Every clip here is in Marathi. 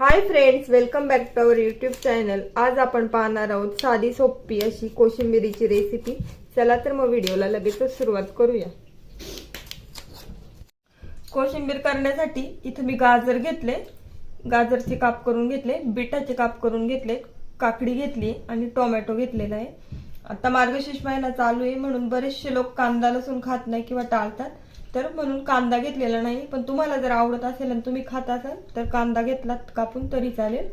Hi friends welcome back to our YouTube channel आज आपण पाहणार आहोत साधी सोपी अशी कोशिंबिरीची रेसिपी चला तर मग व्हिडिओला लगेचच सुरुवात करूया. कोशिंबीर करण्यासाठी इथं मी गाजर घेतले. गाजरचे काप करून घेतले बिटाचे काप करून घेतले काकडी घेतली आणि टोमॅटो घेतलेला आहे. आता मार्गशीर्ष महिना चालू आहे म्हणून बरेचसे लोक कांदा लसूण खात नाही किंवा टाळतात. तर म्हणून कांदा घेतलेला नाही पण तुम्हाला जर आवडत असेल आणि तुम्ही खात असाल तर कांदा घेतलात कापून तरी चालेल.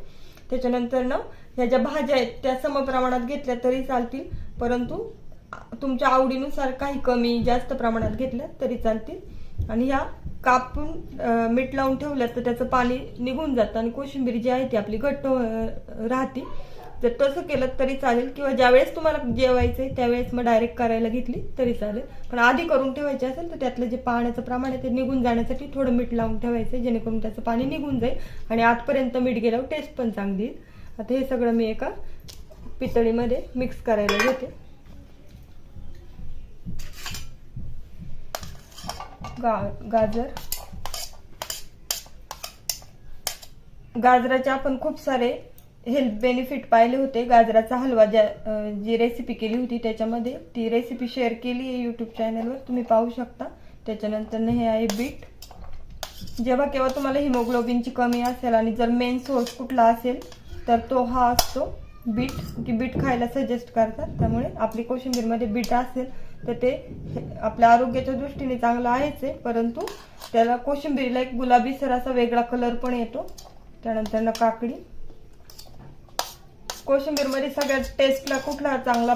त्याच्यानंतर ना ह्या ज्या भाज्या आहेत त्या समप्रमाणात घेतल्या तरी चालतील परंतु तुमच्या आवडीनुसार काही कमी जास्त प्रमाणात घेतल्या तरी चालतील. आणि ह्या कापून मीठ लावून ठेवल्यास तर त्याचं पाणी निघून जातं आणि कोशिंबीर जी आहे ती आपली घट्ट राहते. जर तसं केलं तरी चालेल. किंवा ज्यावेळेस तुम्हाला जेवायचंय त्यावेळेस मग डायरेक्ट करायला घेतली तरी चालेल. पण आधी करून ठेवायची असेल तर त्यातलं जे पाण्याचं प्रमाण आहे ते निघून जाण्यासाठी थोडं मीठ लावून ठेवायचं जेणेकरून त्याचं पाणी निघून जाईल. आणि आतपर्यंत मीठ गेल्यावर टेस्ट पण चांगली येईल. आता हे सगळं मी एका पितळीमध्ये मिक्स करायला घेते. गा गाजर. गाजराचे आपण खूप सारे हेल्थ बेनिफिट पाहिले होते. गाजराचा हलवा ज्या जी रेसिपी केली होती त्याच्यामध्ये ती रेसिपी शेअर केली आहे यूट्यूब चॅनलवर तुम्ही पाहू शकता. त्याच्यानंतर हे आहे बीट. जेव्हा केव्हा तुम्हाला हिमोग्लोबिनची कमी असेल आणि जर मेन सोर्स कुठला असेल तर तो हा असतो बीट की बीट खायला सजेस्ट करतात. त्यामुळे आपली कोशिंबीरमध्ये बीट असेल तर ते हे- आपल्या आरोग्याच्या दृष्टीने चांगलं आहेच आहे. परंतु त्याला कोशिंबीरीला एक गुलाबीसर असा वेगळा कलर पण येतो. त्यानंतर ना काकडी. कोशिंबीरमध्ये सगळ्यात टेस्टला कुठला चांगला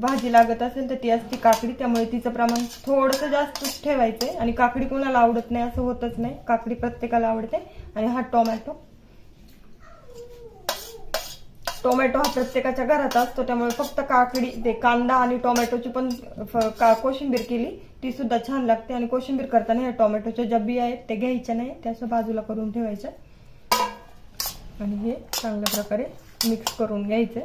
भाजी लागत असेल तर ती असते काकडी. त्यामुळे तिचं प्रमाण थोडंसं जास्तच ठेवायचंय. आणि काकडी कोणाला आवडत नाही असं होतच नाही. काकडी प्रत्येकाला आवडते. आणि हा टोमॅटो. टोमॅटो हा प्रत्येकाच्या घरात असतो. त्यामुळे फक्त काकडी ते कांदा आणि टोमॅटोची पण फ- का कोशिंबीर केली ती सुद्धा छान लागते. आणि कोशिंबीर करताना ह्या टोमॅटोच्या ज्या बिया आहेत ते घ्यायच्या नाही. त्या बाजूला करून ठेवायच्या. आणि हे चांगल्या प्रकारे मिक्स करून घ्यायचे.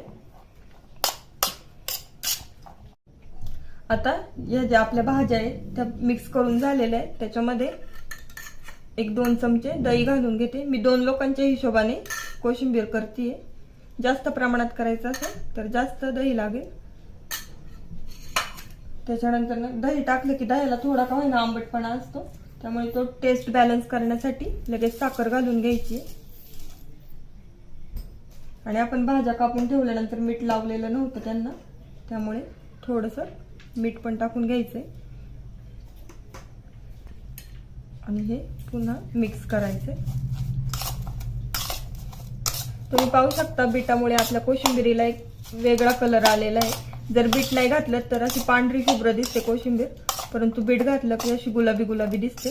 आता या ज्या आपल्या भाज्या आहेत त्या मिक्स करून झालेल्या आहेत. त्याच्यामध्ये एक दोन चमचे दही घालून घेते. मी दोन लोकांच्या हिशोबाने कोशिंबीर करते जास्त प्रमाणात करायचं असेल तर जास्त दही लागेल. त्याच्यानंतर ना दही टाकलं की दह्याला थोडा का होईना आंबटपणा असतो. त्यामुळे तो टेस्ट बॅलन्स करण्यासाठी लगेच साखर घालून घ्यायची आणि आपण भाज्या कापून ठेवल्यानंतर मीठ लावलेलं नव्हतं त्यांना. त्यामुळे थोडंसं मीठ पण टाकून घ्यायचंय. आणि हे पुन्हा मिक्स करायचंय. तुम्ही पाहू शकता बीटामुळे आपल्या कोशिंबिरीला एक वेगळा कलर आलेला आहे. जर बीट नाही घातलं तर अशी पांढरी शुभ्र दिसते कोशिंबीर परंतु बीट घातलं की अशी गुलाबी गुलाबी दिसते.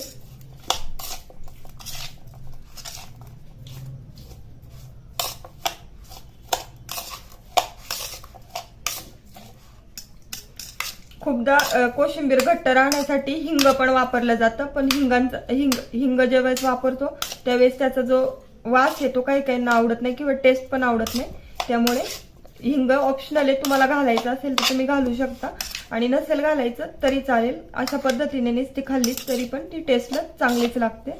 खूपदा कोशिंबीर घट्ट राहण्यासाठी हिंग पण वापरलं जातं. पण हिंगांचा हिंग हिंग ज्यावेळेस वापरतो त्यावेळेस त्याचा जो वास आहे तो काही काहींना आवडत नाही किंवा टेस्ट पण आवडत नाही. त्यामुळे हिंग ऑप्शनल आहे तुम्हाला घालायचं असेल तर तुम्ही घालू शकता. आणि नसेल घालायचं तरी चालेल. अशा पद्धतीने नुसती खाल्लीच तरी पण ती टेस्टला चांगलीच लागते.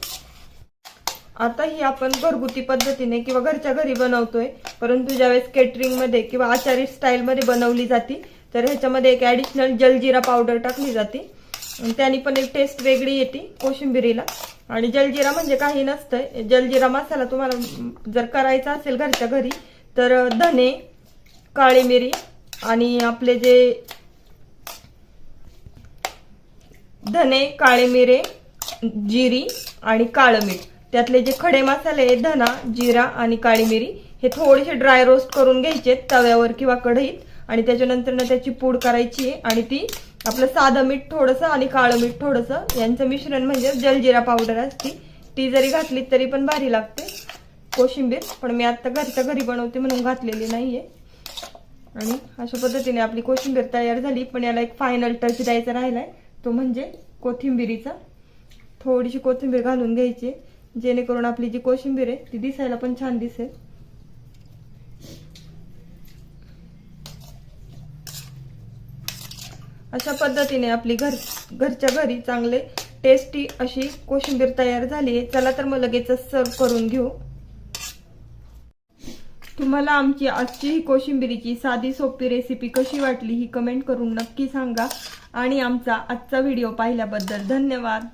आता ही आपण घरगुती पद्धतीने किंवा घरच्या घरी बनवतोय. परंतु ज्यावेळेस केटरिंगमध्ये किंवा आचारी स्टाईलमध्ये बनवली जाते तर ह्याच्यामध्ये एक ॲडिशनल जलजिरा पावडर टाकली जाते. त्याने पण एक टेस्ट वेगळी येते कोशिंबिरीला. आणि जलजिरा म्हणजे काही नसतंय जलजिरा मसाला तुम्हाला जर करायचा असेल घरच्या घरी तर धने काळी मिरी आणि आपले जे धने काळे मिरे जिरी आणि काळं मीठ. त्यातले जे खडे मसाले आहेत धना जिरा आणि काळी मिरी हे थोडेसे ड्राय रोस्ट करून घ्यायचे तव्यावर किंवा कढईत. आणि त्याच्यानंतर ना त्याची पूड करायची आहे आणि ती आपलं साधं मीठ थोडंसं आणि काळं मीठ थोडंसं यांचं मिश्रण म्हणजे जलजिरा पावडर असते ती. जरी घातली तरी पण भारी लागते कोशिंबीर पण मी आता घरच्या घरी बनवते म्हणून घातलेली नाहीये. आणि अशा पद्धतीने आपली कोशिंबीर तयार झाली पण याला एक फायनल टच द्यायचा राहिलाय तो म्हणजे कोथिंबिरीचा. थोडीशी कोथिंबीर घालून घ्यायची जेणेकरून आपली जी कोशिंबीर आहे ती दिसायला पण छान दिसेल. अशा पद्धतीने आपली घर घरच्या घरी चांगले टेस्टी अशी कोशिंबीर तयार झाली आहे. चला तर मग लगेचच सर्व करून घेऊ. तुम्हाला आमची आजची ही कोशिंबिरीची साधी सोपी रेसिपी कशी वाटली ही कमेंट करून नक्की सांगा. आणि आमचा आजचा व्हिडिओ पाहिल्याबद्दल धन्यवाद.